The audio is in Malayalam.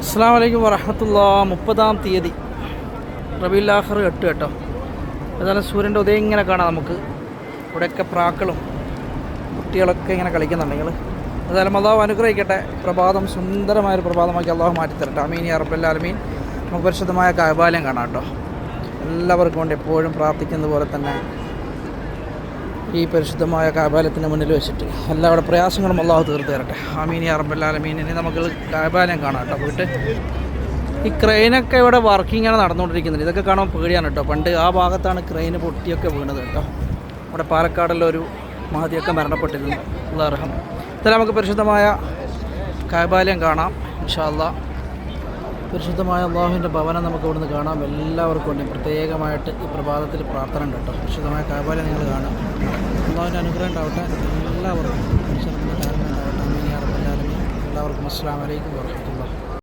അസ്സാം വലൈക്കും വറഹമത്തുള്ള. മുപ്പതാം തീയതി. റബീലാഹർ എട്ട് കേട്ടോ. അതാണ് സൂര്യന്റെ ഉദയം ഇങ്ങനെ കാണാം നമുക്ക്. ഇവിടെയൊക്കെ പ്രാക്കളും കുട്ടികളൊക്കെ ഇങ്ങനെ കളിക്കുന്നുണ്ട് നിങ്ങൾ ഏതായാലും അള്ളാഹു അനുഗ്രഹിക്കട്ടെ. പ്രഭാതം സുന്ദരമായൊരു പ്രഭാതമാക്കി അള്ളാഹു മാറ്റിത്തരട്ടെ. അമീൻ യാ റബ്ബല്ലാലമീൻ നമുക്ക് പരിശുദ്ധമായ കാബാലയം കാണാം കേട്ടോ. എല്ലാവർക്കും കൊണ്ട് എപ്പോഴും പ്രാർത്ഥിക്കുന്ന പോലെ തന്നെ ഈ പരിശുദ്ധമായ കാബാലത്തിന് മുന്നിൽ വെച്ചിട്ട് എല്ലാവരുടെ പ്രയാസങ്ങളും അള്ളാഹു തീർത്ത് തരട്ടെ. ആമീൻ യാ റബ്ബല്ലാലമീൻ ഇനി നമുക്ക് കാബാലം കാണാം കേട്ടോ. പോയിട്ട് ഈ ക്രെയിനൊക്കെ ഇവിടെ വർക്കിംഗ് നടന്നുകൊണ്ടിരിക്കുന്നത്. ഇതൊക്കെ കാണാൻ പേടിയാണ് കേട്ടോ. പണ്ട് ആ ഭാഗത്താണ് ക്രെയിന് പൊട്ടിയൊക്കെ വീണത് കേട്ടോ. ഇവിടെ പാലക്കാടുള്ള ഒരു മഹതിയൊക്കെ മരണപ്പെട്ടിരുന്നു. അള്ളാഹം ഇതെല്ലാം നമുക്ക് പരിശുദ്ധമായ കാബാലയം കാണാം. ഇൻഷാ അല്ലാ പരിശുദ്ധമായ അള്ളാഹുവിന്റെ ഭവനം നമുക്ക് ഇവിടുന്ന് കാണാം. എല്ലാവർക്കും വേണ്ടി പ്രത്യേകമായിട്ട് ഈ പ്രഭാതത്തിൽ പ്രാർത്ഥന ഉണ്ട് കേട്ടോ. പരിശുദ്ധമായ കാബാലയം നിങ്ങൾ കാണാം അള്ളാഹുവിന്റെ അനുഗ്രഹം ഉണ്ടാവട്ടെ എല്ലാവർക്കും. അമീൻ യാ എല്ലാവർക്കും അസ്സാം വലൈക്കും